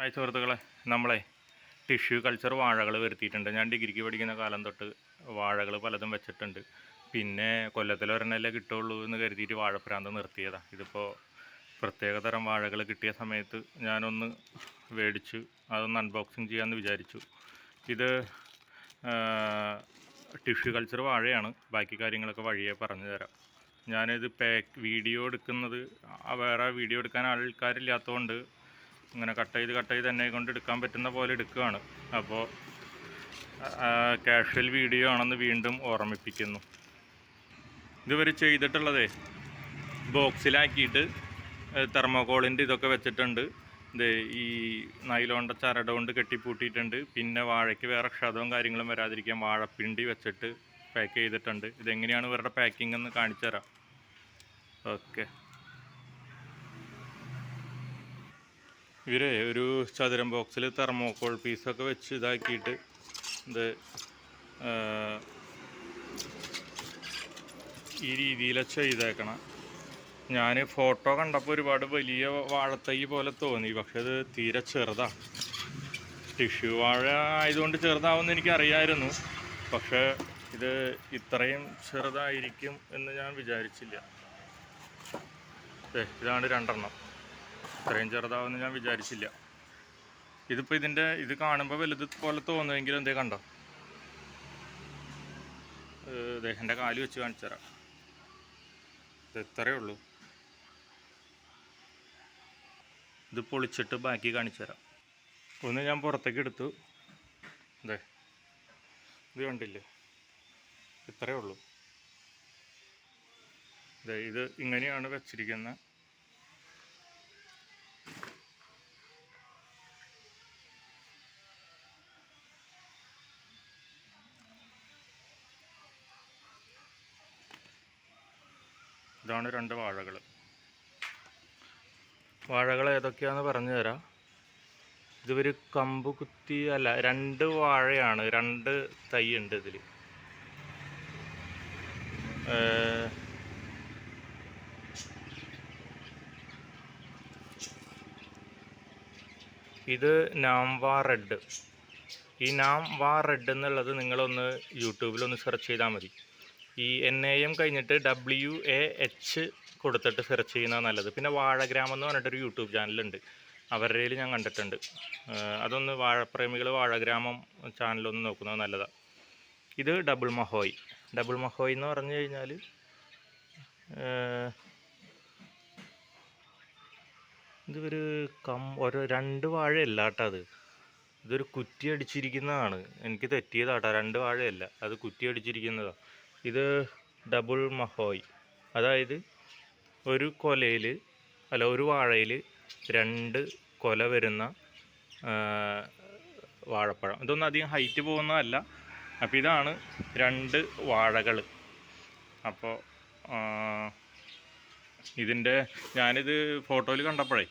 Hi സുഹൃത്തുക്കളെ. നമ്മളെ tissue culture വാഴകൾ വരുത്തിയിട്ടുണ്ട്. ഞാൻ ഡിഗ്രിക്ക് പഠിക്കുന്ന കാലം തൊട്ട് വാഴകൾ പലതും വെച്ചിട്ടുണ്ട്. പിന്നെ കൊല്ലത്തിൽ ഒരെണ്ണല്ലേ കിട്ടുള്ളൂ എന്ന് കരുതിയിട്ട് വാഴപ്രാന്ത് നിർത്തിയതാണ് ഇതിപ്പോൾ പ്രത്യേക തരം വാഴകൾ കിട്ടിയ സമയത്ത് ഞാനൊന്ന് മേടിച്ച് അതൊന്ന് അൺബോക്സിങ് ചെയ്യാമെന്ന് വിചാരിച്ചു. ഇത് ടിഷ്യൂ കൾച്ചർ വാഴയാണ്. ബാക്കി കാര്യങ്ങളൊക്കെ വഴിയെ പറഞ്ഞു തരാം. ഞാനിത് പാക്ക് വീഡിയോ എടുക്കുന്നത് വേറെ വീഡിയോ എടുക്കാൻ ആൾക്കാരില്ലാത്തതുകൊണ്ട് ഇങ്ങനെ കട്ട് ചെയ്ത് കട്ട് ചെയ്ത് എന്നെ കൊണ്ട് എടുക്കാൻ പറ്റുന്ന പോലെ എടുക്കുകയാണ്. അപ്പോൾ കാഷ്വൽ വീഡിയോ ആണെന്ന് വീണ്ടും ഓർമ്മിപ്പിക്കുന്നു. ഇതുവർ ചെയ്തിട്ടുള്ളതേ ബോക്സിലാക്കിയിട്ട് തെർമോകോളിന്റെ ഇതൊക്കെ വെച്ചിട്ടുണ്ട്. ഇത് ഈ നൈലോണ്ട ചരട കൊണ്ട് കെട്ടിപ്പൂട്ടിയിട്ടുണ്ട്. പിന്നെ വാഴയ്ക്ക് വേറെ ക്ഷതവും കാര്യങ്ങളും വരാതിരിക്കാൻ വാഴപ്പിണ്ടി വെച്ചിട്ട് പാക്ക് ചെയ്തിട്ടുണ്ട്. ഇതെങ്ങനെയാണ് ഇവരുടെ പാക്കിംഗ് എന്ന് കാണിച്ചു തരാം ഓക്കെ. ഇവരെ ഒരു ചതുരം ബോക്സിൽ തെർമോക്കോൾ പീസൊക്കെ വെച്ച് ഇതാക്കിയിട്ട് ഇത് ഈ രീതിയിലാണ് ചെയ്തേക്കണം. ഞാൻ ഫോട്ടോ കണ്ടപ്പോൾ ഒരുപാട് വലിയ വാഴത്തൈ പോലെ തോന്നി പക്ഷെ അത് തീരെ ചെറുതാണ് ടിഷ്യൂ വാഴ ആയതുകൊണ്ട് ചെറുതാവുമെന്ന് എനിക്കറിയായിരുന്നു പക്ഷേ ഇത് ഇത്രയും ചെറുതായിരിക്കും എന്ന് ഞാൻ വിചാരിച്ചില്ല. ഇതാണ് രണ്ടെണ്ണം. ഇത്രയും ചെറുതാവുമെന്ന് ഞാൻ വിചാരിച്ചില്ല. ഇതിപ്പോൾ ഇതിന്റെ ഇത് കാണുമ്പോൾ വലുത് പോലെ തോന്നുമെങ്കിലും എന്തേ കണ്ടോ? ദേ എന്റെ കാൽ വെച്ച് കാണിച്ചു തരാം. ഇത് ഇത്രയേ ഉള്ളൂ. ഇത് പൊളിച്ചിട്ട് ബാക്കി കാണിച്ചു തരാം. ഒന്ന് ഞാൻ പുറത്തേക്ക് എടുത്തു. അതെ ഇത് കണ്ടില്ലേ? ഇത്രയേ ഉള്ളൂ. ഇത് ഇങ്ങനെയാണ് വെച്ചിരിക്കുന്നത് ഇതാണ് രണ്ട് വാഴകൾ. വാഴകൾ ഏതൊക്കെയാണെന്ന് പറഞ്ഞു തരാം. ഇതൊരു കമ്പ് കുത്തി അല്ല രണ്ട് വാഴയാണ് രണ്ട് തൈ ഉണ്ട് ഇതിൽ ഇത് നാംവാ റെഡ്. ഈ നാം വാ റെഡ് എന്നുള്ളത് നിങ്ങളൊന്ന് യൂട്യൂബിലൊന്ന് സെർച്ച് ചെയ്താൽ മതി. ഈ എൻ എ എം കഴിഞ്ഞിട്ട് ഡബ്ല്യു എ എച്ച് കൊടുത്തിട്ട് സെർച്ച് ചെയ്യുന്നതാണ് നല്ലത്. പിന്നെ വാഴഗ്രാമം എന്ന് പറഞ്ഞിട്ടൊരു യൂട്യൂബ് ചാനലുണ്ട്. അവരുടെ ഞാൻ കണ്ടിട്ടുണ്ട്. അതൊന്ന് വാഴപ്രേമികൾ വാഴഗ്രാമം ചാനലൊന്ന് നോക്കുന്നത് നല്ലതാണ് ഇത് ഡബിൾ മഹോയ് ഡബിൾ മഹോയ് എന്ന് പറഞ്ഞു കഴിഞ്ഞാൽ ഇതൊരു കം ഒരു രണ്ട് വാഴയല്ല കേട്ടോ അത്. ഇതൊരു കുറ്റി അടിച്ചിരിക്കുന്നതാണ്. എനിക്ക് തെറ്റിയതാട്ടോ. രണ്ട് വാഴയല്ല. അത് കുറ്റി അടിച്ചിരിക്കുന്നതാണ് ഇത് ഡബിൾ മഹോയ് അതായത് ഒരു കൊലയിൽ അല്ല ഒരു വാഴയിൽ രണ്ട് കൊല വരുന്ന വാഴപ്പഴം. ഇതൊന്നും അധികം ഹൈറ്റ് പോകുന്നതല്ല. അപ്പോൾ ഇതാണ് രണ്ട് വാഴകൾ അപ്പോൾ ഇതിന്റെ ഞാനിത് ഫോട്ടോയിൽ കണ്ടപ്പോഴേ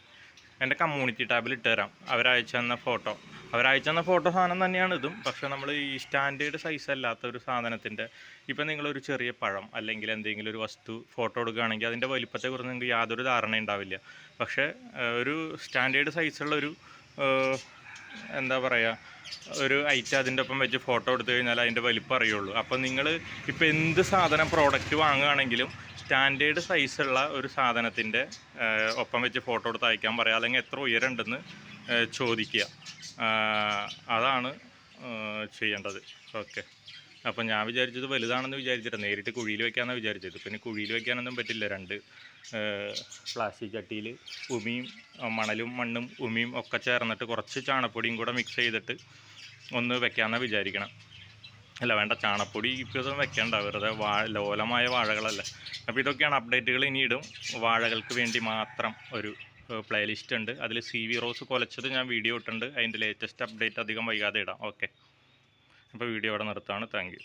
എന്റെ കമ്മ്യൂണിറ്റി ടാബിൽ ഇട്ടുതരാം. അവരയച്ചു തന്ന ഫോട്ടോ അവരയച്ചു തന്ന ഫോട്ടോ സാധനം തന്നെയാണ് ഇതും. പക്ഷെ നമ്മൾ ഈ സ്റ്റാൻഡേർഡ് സൈസ് അല്ലാത്ത ഒരു സാധനത്തിന്റെ ഇപ്പം നിങ്ങളൊരു ചെറിയ പഴം അല്ലെങ്കിൽ എന്തെങ്കിലും ഒരു വസ്തു ഫോട്ടോ എടുക്കുകയാണെങ്കിൽ അതിന്റെ വലിപ്പത്തെക്കുറിച്ച് നിങ്ങൾക്ക് യാതൊരു ധാരണ ഉണ്ടാവില്ല. പക്ഷേ ഒരു സ്റ്റാൻഡേർഡ് സൈസുള്ള ഒരു എന്താ പറയുക ഒരു ഐറ്റം അതിന്റെ ഒപ്പം വെച്ച് ഫോട്ടോ എടുത്തു കഴിഞ്ഞാൽ അതിന്റെ വലിപ്പം അറിയുള്ളൂ. അപ്പം നിങ്ങൾ ഇപ്പം എന്ത് സാധനം പ്രോഡക്റ്റ് വാങ്ങുകയാണെങ്കിലും സ്റ്റാൻഡേർഡ് സൈസുള്ള ഒരു സാധനത്തിന്റെ ഒപ്പം വെച്ച് ഫോട്ടോ എടുത്ത് അയക്കാൻ പറയാം. അല്ലെങ്കിൽ എത്ര ഉയരമുണ്ടെന്ന് ചോദിക്കുക. അതാണ് ചെയ്യേണ്ടത്. ഓക്കെ. അപ്പം ഞാൻ വിചാരിച്ചത് വലുതാണെന്ന് വിചാരിച്ചിട്ട് നേരിട്ട് കുഴിയിൽ വെക്കാമെന്നാണ് വിചാരിച്ചത്. പിന്നെ കുഴിയിൽ വെക്കാനൊന്നും പറ്റില്ല. രണ്ട് പ്ലാസ്റ്റിക് ചട്ടിയിൽ ഉമിയും മണലും മണ്ണും ഉമിയും ഒക്കെ ചേർന്നിട്ട് കുറച്ച് ചാണപ്പൊടിയും കൂടെ മിക്സ് ചെയ്തിട്ട് ഒന്ന് വെക്കാമെന്നാണ് വിചാരിക്കണം. അല്ല വേണ്ട ചാണപ്പൊടി ഇപ്പം വെക്കേണ്ട വെറുതെ വാഴ ലോലമായ വാഴകളല്ല. അപ്പോൾ ഇതൊക്കെയാണ് അപ്ഡേറ്റുകൾ ഇനി ഇടും. വാഴകൾക്ക് വേണ്ടി മാത്രം ഒരു പ്ലേലിസ്റ്റ് ഉണ്ട്. അതിൽ സി വി റോസ് കൊലച്ചത് ഞാൻ വീഡിയോ ഇട്ടിട്ടുണ്ട്. അതിന്റെ ലേറ്റസ്റ്റ് അപ്ഡേറ്റ് അധികം വൈകാതെ ഇടാം. ഓക്കെ അപ്പോൾ വീഡിയോ ഇവിടെ നിർത്താണ് താങ്ക്